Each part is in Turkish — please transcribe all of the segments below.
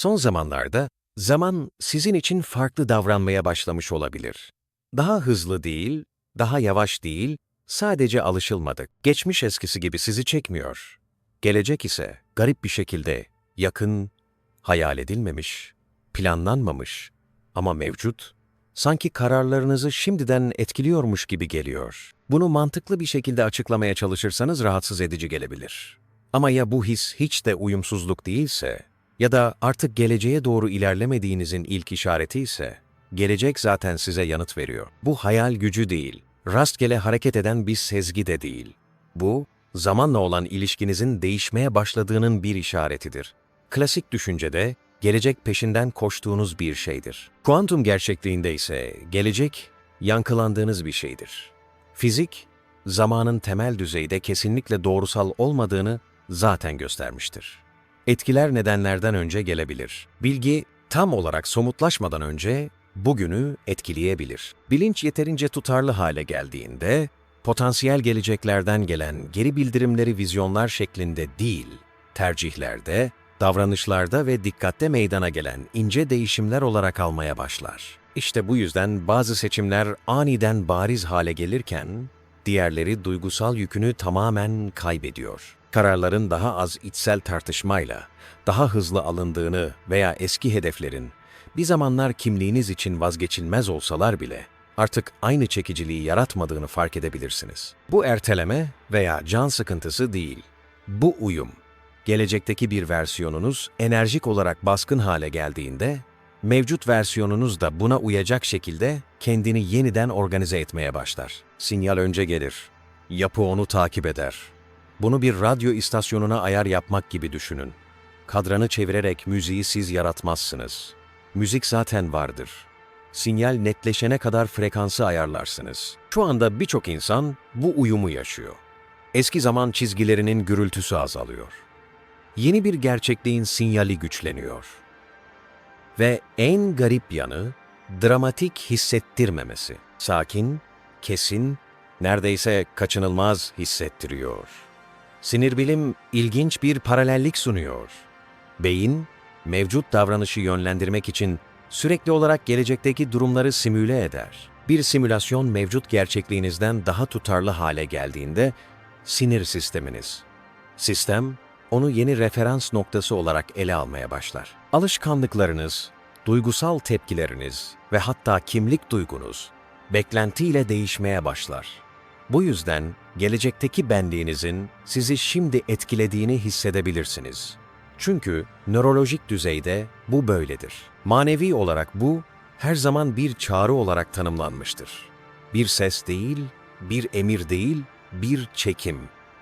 Son zamanlarda zaman sizin için farklı davranmaya başlamış olabilir. Daha hızlı değil, daha yavaş değil, sadece alışılmadık. Geçmiş eskisi gibi sizi çekmiyor. Gelecek ise garip bir şekilde yakın, hayal edilmemiş, planlanmamış ama mevcut, sanki kararlarınızı şimdiden etkiliyormuş gibi geliyor. Bunu mantıklı bir şekilde açıklamaya çalışırsanız rahatsız edici gelebilir. Ama ya bu his hiç de uyumsuzluk değilse ya da artık geleceğe doğru ilerlemediğinizin ilk işareti ise, gelecek zaten size yanıt veriyor. Bu hayal gücü değil, rastgele hareket eden bir sezgi de değil. Bu, zamanla olan ilişkinizin değişmeye başladığının bir işaretidir. Klasik düşüncede, gelecek peşinden koştuğunuz bir şeydir. Kuantum gerçekliğinde ise gelecek, yankılandığınız bir şeydir. Fizik, zamanın temel düzeyde kesinlikle doğrusal olmadığını zaten göstermiştir. Etkiler nedenlerden önce gelebilir. Bilgi tam olarak somutlaşmadan önce bugünü etkileyebilir. Bilinç yeterince tutarlı hale geldiğinde, potansiyel geleceklerden gelen geri bildirimleri vizyonlar şeklinde değil, tercihlerde, davranışlarda ve dikkatte meydana gelen ince değişimler olarak almaya başlar. İşte bu yüzden bazı seçimler aniden bariz hale gelirken, diğerleri duygusal yükünü tamamen kaybediyor. Kararların daha az içsel tartışmayla, daha hızlı alındığını veya eski hedeflerin, bir zamanlar kimliğiniz için vazgeçilmez olsalar bile, artık aynı çekiciliği yaratmadığını fark edebilirsiniz. Bu erteleme veya can sıkıntısı değil, bu uyum. Gelecekteki bir versiyonunuz enerjik olarak baskın hale geldiğinde, mevcut versiyonunuz da buna uyacak şekilde kendini yeniden organize etmeye başlar. Sinyal önce gelir, yapı onu takip eder. Bunu bir radyo istasyonuna ayar yapmak gibi düşünün. Kadranı çevirerek müziği siz yaratmazsınız. Müzik zaten vardır. Sinyal netleşene kadar frekansı ayarlarsınız. Şu anda birçok insan bu uyumu yaşıyor. Eski zaman çizgilerinin gürültüsü azalıyor. Yeni bir gerçekliğin sinyali güçleniyor. Ve en garip yanı dramatik hissettirmemesi. Sakin, kesin, neredeyse kaçınılmaz hissettiriyor. Sinir bilim ilginç bir paralellik sunuyor. Beyin, mevcut davranışı yönlendirmek için sürekli olarak gelecekteki durumları simüle eder. Bir simülasyon mevcut gerçekliğinizden daha tutarlı hale geldiğinde sinir sisteminiz. Sistem, onu yeni referans noktası olarak ele almaya başlar. Alışkanlıklarınız, duygusal tepkileriniz ve hatta kimlik duygunuz beklentiyle değişmeye başlar. Bu yüzden gelecekteki benliğinizin sizi şimdi etkilediğini hissedebilirsiniz. Çünkü nörolojik düzeyde bu böyledir. Manevi olarak bu her zaman bir çağrı olarak tanımlanmıştır. Bir ses değil, bir emir değil, bir çekim.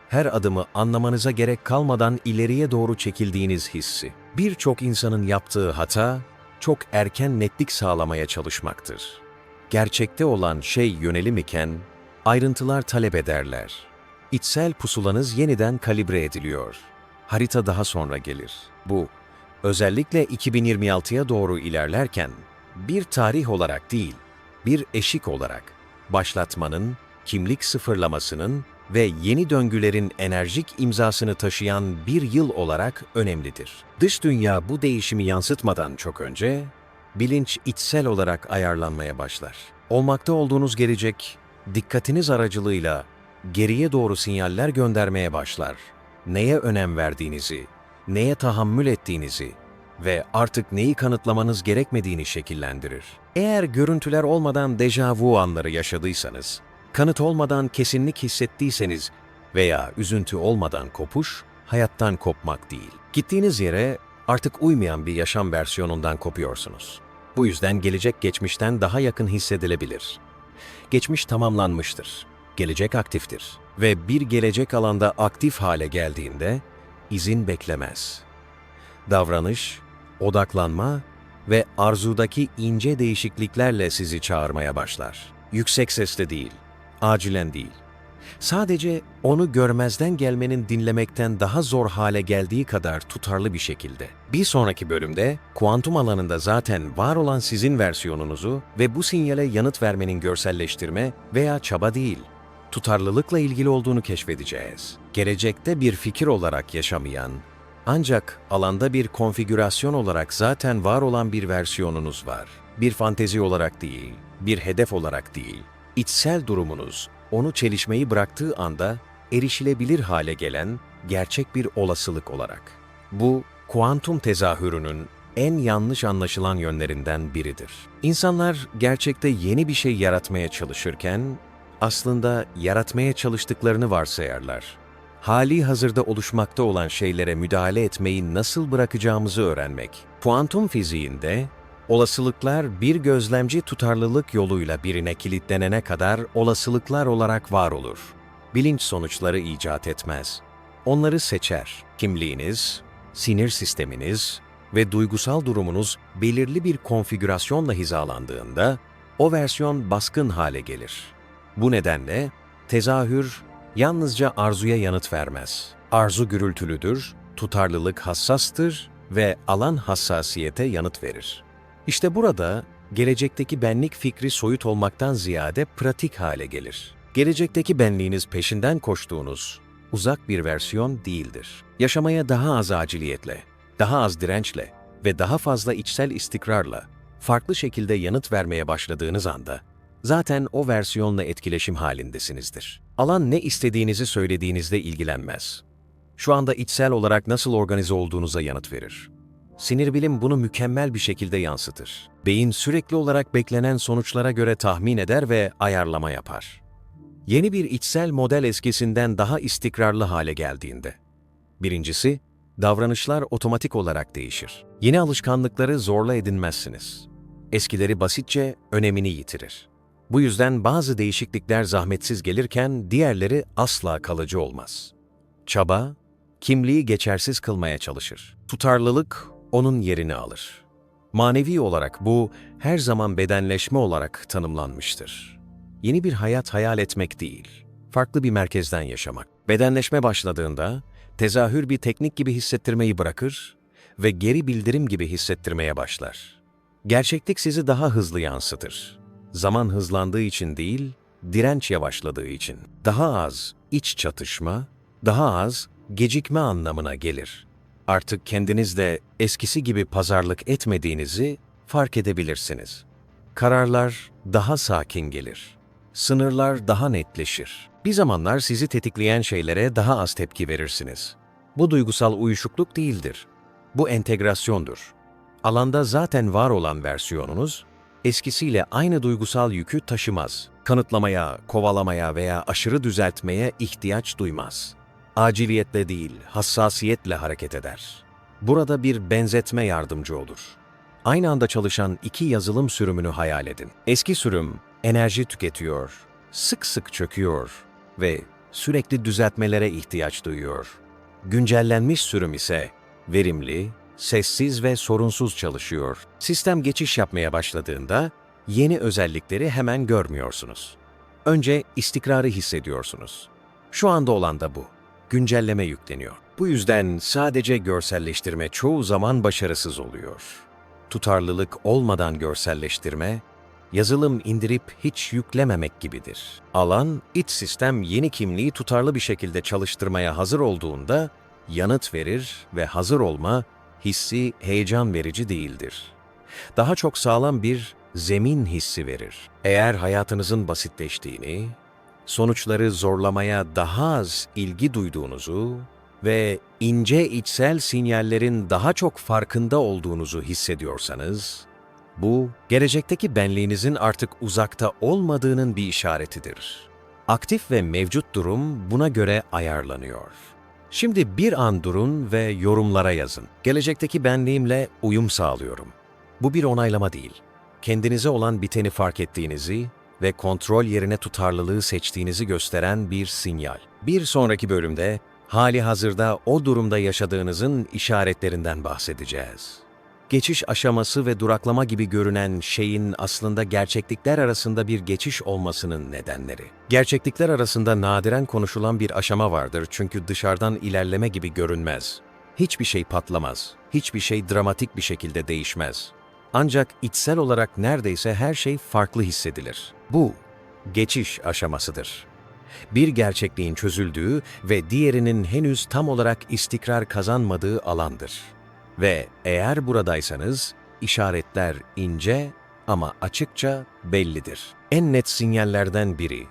Her adımı anlamanıza gerek kalmadan ileriye doğru çekildiğiniz hissi. Birçok insanın yaptığı hata, çok erken netlik sağlamaya çalışmaktır. Gerçekte olan şey yönelim iken, ayrıntılar talep ederler. İçsel pusulanız yeniden kalibre ediliyor. Harita daha sonra gelir. Bu, özellikle 2026'ya doğru ilerlerken, bir tarih olarak değil, bir eşik olarak, başlatmanın, kimlik sıfırlamasının ve yeni döngülerin enerjik imzasını taşıyan bir yıl olarak önemlidir. Dış dünya bu değişimi yansıtmadan çok önce, bilinç içsel olarak ayarlanmaya başlar. Olmakta olduğunuz gelecek, dikkatiniz aracılığıyla geriye doğru sinyaller göndermeye başlar. Neye önem verdiğinizi, neye tahammül ettiğinizi ve artık neyi kanıtlamanız gerekmediğini şekillendirir. Eğer görüntüler olmadan dejavu anları yaşadıysanız, kanıt olmadan kesinlik hissettiyseniz veya üzüntü olmadan kopuş, hayattan kopmak değil. Gittiğiniz yere artık uymayan bir yaşam versiyonundan kopuyorsunuz. Bu yüzden gelecek geçmişten daha yakın hissedilebilir. Geçmiş tamamlanmıştır. Gelecek aktiftir. Ve bir gelecek alanda aktif hale geldiğinde izin beklemez. Davranış, odaklanma ve arzudaki ince değişikliklerle sizi çağırmaya başlar. Yüksek sesle değil, acilen değil. Sadece onu görmezden gelmenin dinlemekten daha zor hale geldiği kadar tutarlı bir şekilde. Bir sonraki bölümde kuantum alanında zaten var olan sizin versiyonunuzu ve bu sinyale yanıt vermenin görselleştirme veya çaba değil, tutarlılıkla ilgili olduğunu keşfedeceğiz. Gelecekte bir fikir olarak yaşamayan Ancak alanda bir konfigürasyon olarak zaten var olan bir versiyonunuz var. Bir fantezi olarak değil, bir hedef olarak değil. İçsel durumunuz onu çelişmeyi bıraktığı anda erişilebilir hale gelen gerçek bir olasılık olarak. Bu kuantum tezahürünün en yanlış anlaşılan yönlerinden biridir. İnsanlar gerçekte yeni bir şey yaratmaya çalışırken aslında yaratmaya çalıştıklarını varsayarlar. Hali hazırda oluşmakta olan şeylere müdahale etmeyi nasıl bırakacağımızı öğrenmek. Kuantum fiziğinde olasılıklar bir gözlemci tutarlılık yoluyla birine kilitlenene kadar olasılıklar olarak var olur. Bilinç sonuçları icat etmez. Onları seçer. Kimliğiniz, sinir sisteminiz ve duygusal durumunuz belirli bir konfigürasyonla hizalandığında o versiyon baskın hale gelir. Bu nedenle tezahür yalnızca arzuya yanıt vermez. Arzu gürültülüdür, tutarlılık hassastır ve alan hassasiyete yanıt verir. İşte burada gelecekteki benlik fikri soyut olmaktan ziyade pratik hale gelir. Gelecekteki benliğiniz peşinden koştuğunuz uzak bir versiyon değildir. Yaşamaya daha az aciliyetle, daha az dirençle ve daha fazla içsel istikrarla farklı şekilde yanıt vermeye başladığınız anda zaten o versiyonla etkileşim halindesinizdir. Alan ne istediğinizi söylediğinizde ilgilenmez. Şu anda içsel olarak nasıl organize olduğunuza yanıt verir. Sinir bilim bunu mükemmel bir şekilde yansıtır. Beyin sürekli olarak beklenen sonuçlara göre tahmin eder ve ayarlama yapar. Yeni bir içsel model eskisinden daha istikrarlı hale geldiğinde. Birincisi, davranışlar otomatik olarak değişir. Yeni alışkanlıkları zorla edinmezsiniz. Eskileri basitçe önemini yitirir. Bu yüzden bazı değişiklikler zahmetsiz gelirken diğerleri asla kalıcı olmaz. Çaba, kimliği geçersiz kılmaya çalışır. Tutarlılık onun yerini alır. Manevi olarak bu her zaman bedenleşme olarak tanımlanmıştır. Yeni bir hayat hayal etmek değil, farklı bir merkezden yaşamak. Bedenleşme başladığında tezahür bir teknik gibi hissettirmeyi bırakır ve geri bildirim gibi hissettirmeye başlar. Gerçeklik sizi daha hızlı yansıtır. Zaman hızlandığı için değil, direnç yavaşladığı için. Daha az iç çatışma, daha az gecikme anlamına gelir. Artık kendinizde eskisi gibi pazarlık etmediğinizi fark edebilirsiniz. Kararlar daha sakin gelir. Sınırlar daha netleşir. Bir zamanlar sizi tetikleyen şeylere daha az tepki verirsiniz. Bu duygusal uyuşukluk değildir. Bu entegrasyondur. Alanda zaten var olan versiyonunuz, eskisiyle aynı duygusal yükü taşımaz. Kanıtlamaya, kovalamaya veya aşırı düzeltmeye ihtiyaç duymaz. Aciliyetle değil, hassasiyetle hareket eder. Burada bir benzetme yardımcı olur. Aynı anda çalışan iki yazılım sürümünü hayal edin. Eski sürüm enerji tüketiyor, sık sık çöküyor ve sürekli düzeltmelere ihtiyaç duyuyor. Güncellenmiş sürüm ise verimli, sessiz ve sorunsuz çalışıyor. Sistem geçiş yapmaya başladığında yeni özellikleri hemen görmüyorsunuz. Önce istikrarı hissediyorsunuz. Şu anda olan da bu. Güncelleme yükleniyor. Bu yüzden sadece görselleştirme çoğu zaman başarısız oluyor. Tutarlılık olmadan görselleştirme, yazılım indirip hiç yüklememek gibidir. Alan, iç sistem yeni kimliği tutarlı bir şekilde çalıştırmaya hazır olduğunda yanıt verir ve hazır olma hissi heyecan verici değildir. Daha çok sağlam bir zemin hissi verir. Eğer hayatınızın basitleştiğini, sonuçları zorlamaya daha az ilgi duyduğunuzu ve ince içsel sinyallerin daha çok farkında olduğunuzu hissediyorsanız, bu, gelecekteki benliğinizin artık uzakta olmadığının bir işaretidir. Aktif ve mevcut durum buna göre ayarlanıyor. Şimdi bir an durun ve yorumlara yazın. Gelecekteki benliğimle uyum sağlıyorum. Bu bir onaylama değil. Kendinize olan biteni fark ettiğinizi ve kontrol yerine tutarlılığı seçtiğinizi gösteren bir sinyal. Bir sonraki bölümde hali hazırda o durumda yaşadığınızın işaretlerinden bahsedeceğiz. Geçiş aşaması ve duraklama gibi görünen şeyin aslında gerçeklikler arasında bir geçiş olmasının nedenleri. Gerçeklikler arasında nadiren konuşulan bir aşama vardır çünkü dışarıdan ilerleme gibi görünmez. Hiçbir şey patlamaz, hiçbir şey dramatik bir şekilde değişmez. Ancak içsel olarak neredeyse her şey farklı hissedilir. Bu, geçiş aşamasıdır. Bir gerçekliğin çözüldüğü ve diğerinin henüz tam olarak istikrar kazanmadığı alandır. Ve eğer buradaysanız, işaretler ince ama açıkça bellidir. En net sinyallerden biri,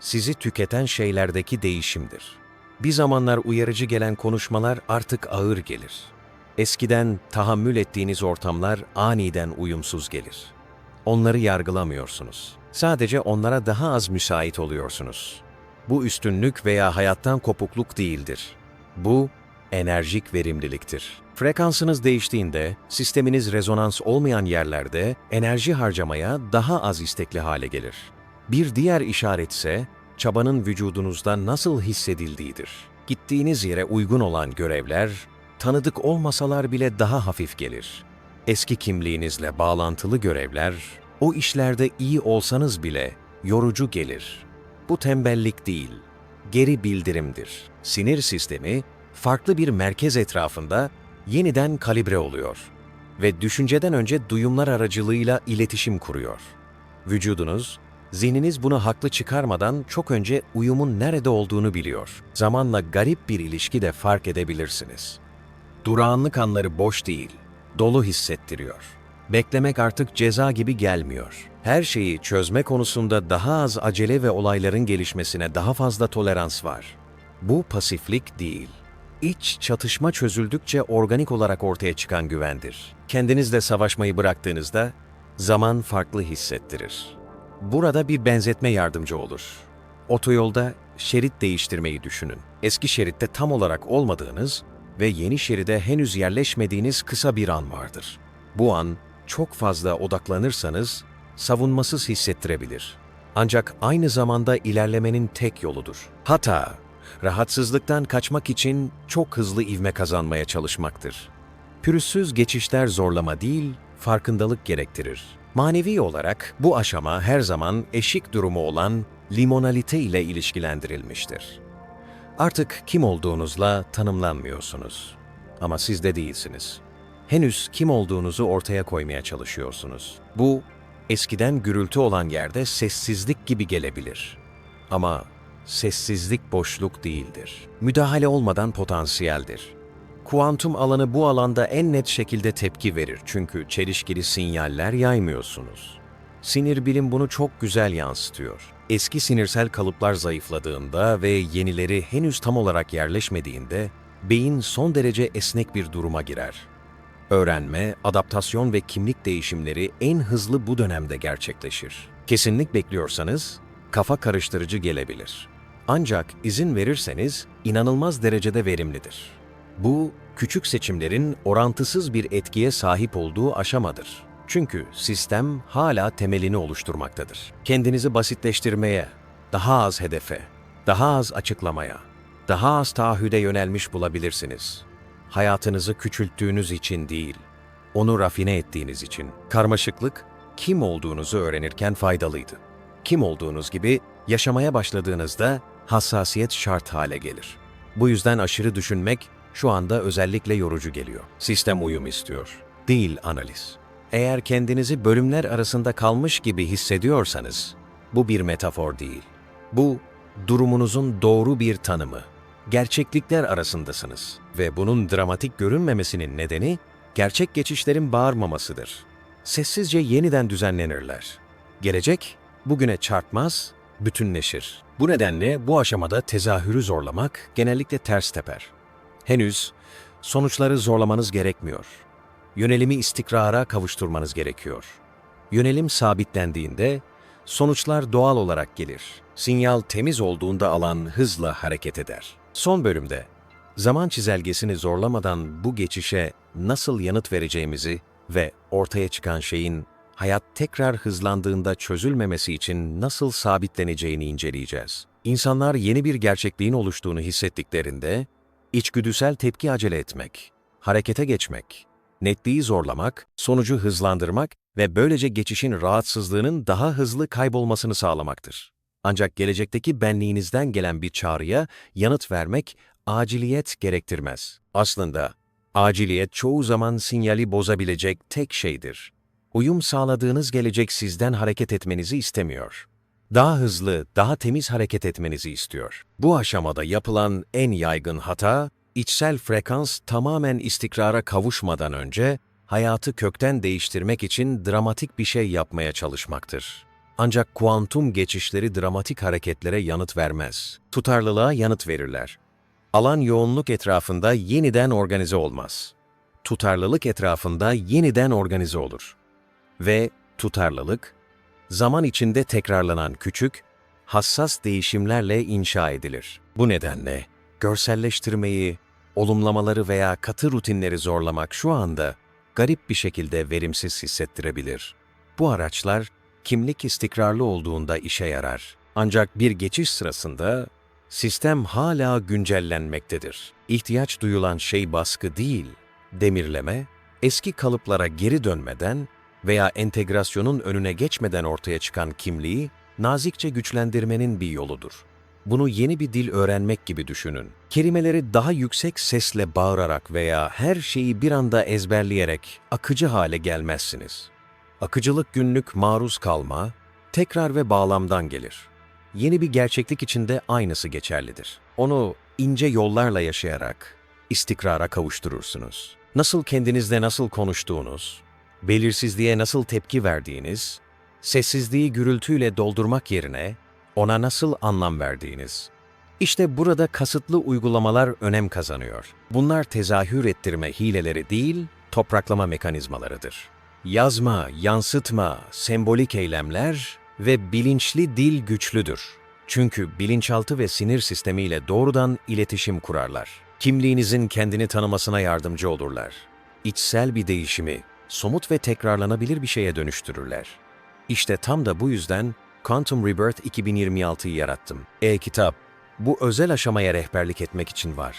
sizi tüketen şeylerdeki değişimdir. Bir zamanlar uyarıcı gelen konuşmalar artık ağır gelir. Eskiden tahammül ettiğiniz ortamlar aniden uyumsuz gelir. Onları yargılamıyorsunuz. Sadece onlara daha az müsait oluyorsunuz. Bu üstünlük veya hayattan kopukluk değildir. Bu enerjik verimliliktir. Frekansınız değiştiğinde sisteminiz rezonans olmayan yerlerde enerji harcamaya daha az istekli hale gelir. Bir diğer işaret ise çabanın vücudunuzda nasıl hissedildiğidir. Gittiğiniz yere uygun olan görevler, tanıdık olmasalar bile daha hafif gelir. Eski kimliğinizle bağlantılı görevler, o işlerde iyi olsanız bile yorucu gelir. Bu tembellik değil, geri bildirimdir. Sinir sistemi farklı bir merkez etrafında yeniden kalibre oluyor ve düşünceden önce duyumlar aracılığıyla iletişim kuruyor. Vücudunuz, zihniniz bunu haklı çıkarmadan çok önce uyumun nerede olduğunu biliyor. Zamanla garip bir ilişki de fark edebilirsiniz. Durağanlık anları boş değil, dolu hissettiriyor. Beklemek artık ceza gibi gelmiyor. Her şeyi çözme konusunda daha az acele ve olayların gelişmesine daha fazla tolerans var. Bu pasiflik değil. İç çatışma çözüldükçe organik olarak ortaya çıkan güvendir. Kendinizle savaşmayı bıraktığınızda zaman farklı hissettirir. Burada bir benzetme yardımcı olur. Otoyolda şerit değiştirmeyi düşünün. Eski şeritte tam olarak olmadığınız ve yeni şeride henüz yerleşmediğiniz kısa bir an vardır. Bu an çok fazla odaklanırsanız savunmasız hissettirebilir. Ancak aynı zamanda ilerlemenin tek yoludur. Hata, rahatsızlıktan kaçmak için çok hızlı ivme kazanmaya çalışmaktır. Pürüzsüz geçişler zorlama değil, farkındalık gerektirir. Manevi olarak bu aşama her zaman eşik durumu olan limonalite ile ilişkilendirilmiştir. Artık kim olduğunuzla tanımlanmıyorsunuz. Ama siz de değilsiniz. Henüz kim olduğunuzu ortaya koymaya çalışıyorsunuz. Bu, eskiden gürültü olan yerde sessizlik gibi gelebilir. Ama sessizlik boşluk değildir. Müdahale olmadan potansiyeldir. Kuantum alanı bu alanda en net şekilde tepki verir çünkü çelişkili sinyaller yaymıyorsunuz. Sinir bilim bunu çok güzel yansıtıyor. Eski sinirsel kalıplar zayıfladığında ve yenileri henüz tam olarak yerleşmediğinde beyin son derece esnek bir duruma girer. Öğrenme, adaptasyon ve kimlik değişimleri en hızlı bu dönemde gerçekleşir. Kesinlik bekliyorsanız kafa karıştırıcı gelebilir. Ancak izin verirseniz inanılmaz derecede verimlidir. Bu, küçük seçimlerin orantısız bir etkiye sahip olduğu aşamadır. Çünkü sistem hala temelini oluşturmaktadır. Kendinizi basitleştirmeye, daha az hedefe, daha az açıklamaya, daha az taahhüde yönelmiş bulabilirsiniz. Hayatınızı küçülttüğünüz için değil, onu rafine ettiğiniz için. Karmaşıklık, kim olduğunuzu öğrenirken faydalıydı. Kim olduğunuz gibi yaşamaya başladığınızda hassasiyet şart hale gelir. Bu yüzden aşırı düşünmek şu anda özellikle yorucu geliyor. Sistem uyum istiyor, değil analiz. Eğer kendinizi bölümler arasında kalmış gibi hissediyorsanız, bu bir metafor değil. Bu, durumunuzun doğru bir tanımı. Gerçeklikler arasındasınız ve bunun dramatik görünmemesinin nedeni, gerçek geçişlerin bağırmamasıdır. Sessizce yeniden düzenlenirler. Gelecek, bugüne çarpmaz, bütünleşir. Bu nedenle bu aşamada tezahürü zorlamak genellikle ters teper. Henüz sonuçları zorlamanız gerekmiyor. Yönelimi istikrara kavuşturmanız gerekiyor. Yönelim sabitlendiğinde sonuçlar doğal olarak gelir. Sinyal temiz olduğunda alan hızla hareket eder. Son bölümde zaman çizelgesini zorlamadan bu geçişe nasıl yanıt vereceğimizi ve ortaya çıkan şeyin hayat tekrar hızlandığında çözülmemesi için nasıl sabitleneceğini inceleyeceğiz. İnsanlar yeni bir gerçekliğin oluştuğunu hissettiklerinde içgüdüsel tepki acele etmek, harekete geçmek, netliği zorlamak, sonucu hızlandırmak ve böylece geçişin rahatsızlığının daha hızlı kaybolmasını sağlamaktır. Ancak gelecekteki benliğinizden gelen bir çağrıya yanıt vermek aciliyet gerektirmez. Aslında aciliyet çoğu zaman sinyali bozabilecek tek şeydir. Uyum sağladığınız gelecek sizden hareket etmenizi istemiyor. Daha hızlı, daha temiz hareket etmenizi istiyor. Bu aşamada yapılan en yaygın hata, içsel frekans tamamen istikrara kavuşmadan önce hayatı kökten değiştirmek için dramatik bir şey yapmaya çalışmaktır. Ancak kuantum geçişleri dramatik hareketlere yanıt vermez. Tutarlılığa yanıt verirler. Alan yoğunluk etrafında yeniden organize olmaz. Tutarlılık etrafında yeniden organize olur. Ve tutarlılık, zaman içinde tekrarlanan küçük, hassas değişimlerle inşa edilir. Bu nedenle görselleştirmeyi, olumlamaları veya katı rutinleri zorlamak şu anda garip bir şekilde verimsiz hissettirebilir. Bu araçlar kimlik istikrarlı olduğunda işe yarar. Ancak bir geçiş sırasında sistem hala güncellenmektedir. İhtiyaç duyulan şey baskı değil, demirleme, eski kalıplara geri dönmeden veya entegrasyonun önüne geçmeden ortaya çıkan kimliği nazikçe güçlendirmenin bir yoludur. Bunu yeni bir dil öğrenmek gibi düşünün. Kelimeleri daha yüksek sesle bağırarak veya her şeyi bir anda ezberleyerek akıcı hale gelmezsiniz. Akıcılık günlük maruz kalma, tekrar ve bağlamdan gelir. Yeni bir gerçeklik içinde aynısı geçerlidir. Onu ince yollarla yaşayarak istikrara kavuşturursunuz. Nasıl kendinizle nasıl konuştuğunuz, belirsizliğe nasıl tepki verdiğiniz, sessizliği gürültüyle doldurmak yerine ona nasıl anlam verdiğiniz. İşte burada kasıtlı uygulamalar önem kazanıyor. Bunlar tezahür ettirme hileleri değil, topraklama mekanizmalarıdır. Yazma, yansıtma, sembolik eylemler ve bilinçli dil güçlüdür. Çünkü bilinçaltı ve sinir sistemiyle doğrudan iletişim kurarlar. Kimliğinizin kendini tanımasına yardımcı olurlar. İçsel bir değişimi, somut ve tekrarlanabilir bir şeye dönüştürürler. İşte tam da bu yüzden Quantum Rebirth 2026'yı yarattım. E-kitap, bu özel aşamaya rehberlik etmek için var.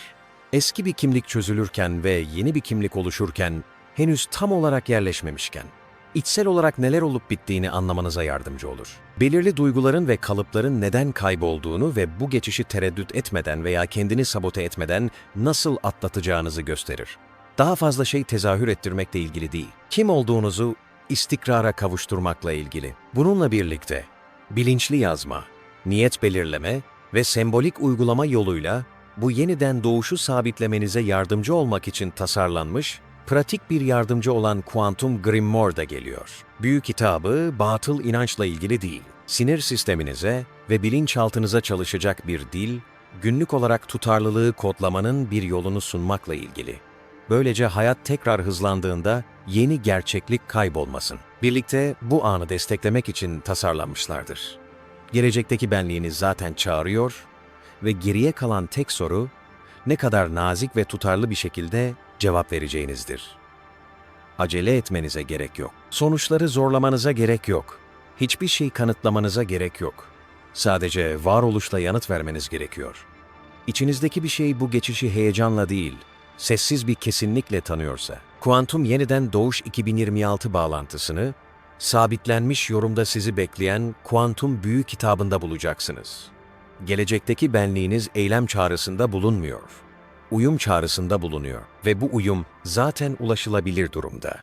Eski bir kimlik çözülürken ve yeni bir kimlik oluşurken, henüz tam olarak yerleşmemişken, içsel olarak neler olup bittiğini anlamanıza yardımcı olur. Belirli duyguların ve kalıpların neden kaybolduğunu ve bu geçişi tereddüt etmeden veya kendini sabote etmeden nasıl atlatacağınızı gösterir. Daha fazla şey tezahür ettirmekle ilgili değil. Kim olduğunuzu istikrara kavuşturmakla ilgili. Bununla birlikte bilinçli yazma, niyet belirleme ve sembolik uygulama yoluyla bu yeniden doğuşu sabitlemenize yardımcı olmak için tasarlanmış, pratik bir yardımcı olan Quantum Grimoire da geliyor. Büyük kitabı batıl inançla ilgili değil, sinir sisteminize ve bilinçaltınıza çalışacak bir dil, günlük olarak tutarlılığı kodlamanın bir yolunu sunmakla ilgili. Böylece hayat tekrar hızlandığında yeni gerçeklik kaybolmasın. Birlikte bu anı desteklemek için tasarlanmışlardır. Gelecekteki benliğiniz zaten çağırıyor ve geriye kalan tek soru ne kadar nazik ve tutarlı bir şekilde cevap vereceğinizdir. Acele etmenize gerek yok. Sonuçları zorlamanıza gerek yok. Hiçbir şey kanıtlamanıza gerek yok. Sadece varoluşla yanıt vermeniz gerekiyor. İçinizdeki bir şey bu geçişi heyecanla değil, sessiz bir kesinlikle tanıyorsa, Kuantum Yeniden Doğuş 2026 bağlantısını, sabitlenmiş yorumda sizi bekleyen Kuantum Büyü kitabında bulacaksınız. Gelecekteki benliğiniz eylem çağrısında bulunmuyor. Uyum çağrısında bulunuyor ve bu uyum zaten ulaşılabilir durumda.